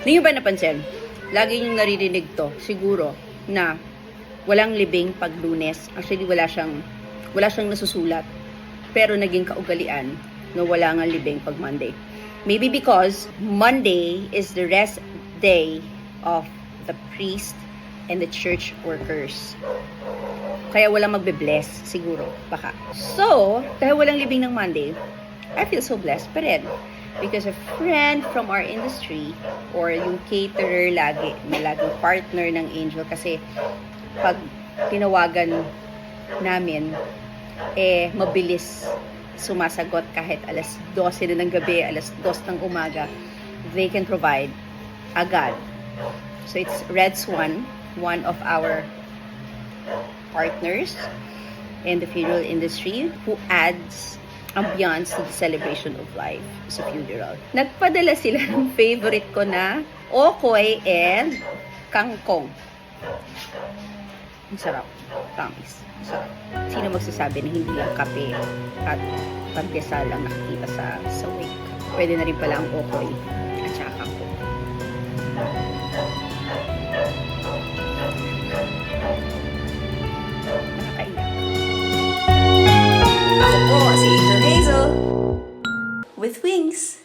Hindi nyo ba napansin? Lagi nyo naririnig to, siguro, na walang libing pag lunes. Actually, wala siyang, wala siyang nasusulat. Pero naging kaugalian na wala nga libing pag Monday. Maybe because Monday is the rest day of the priest and the church workers. Kaya walang magbe-bless, siguro, baka. So, dahil walang libing ng Monday, I feel so blessed pa rin. Because a friend from our industry, or yung caterer lagi, na laging partner ng Angel, kasi pag tinawagan namin, eh, mabilis sumasagot kahit alas 12 na ng gabi, alas 2 ng umaga, they can provide agad. So it's Red Swan, one of our partners in the funeral industry who adds ambiance to the celebration of life sa funeral. Nagpadala sila ng favorite ko na okoy and kangkong. Ang sarap. Promise. Ang sarap. Sino magsasabi na hindi lang kape at pagdesal lang nakikita sa, sa wake. Pwede na rin pala ang okoy with wings.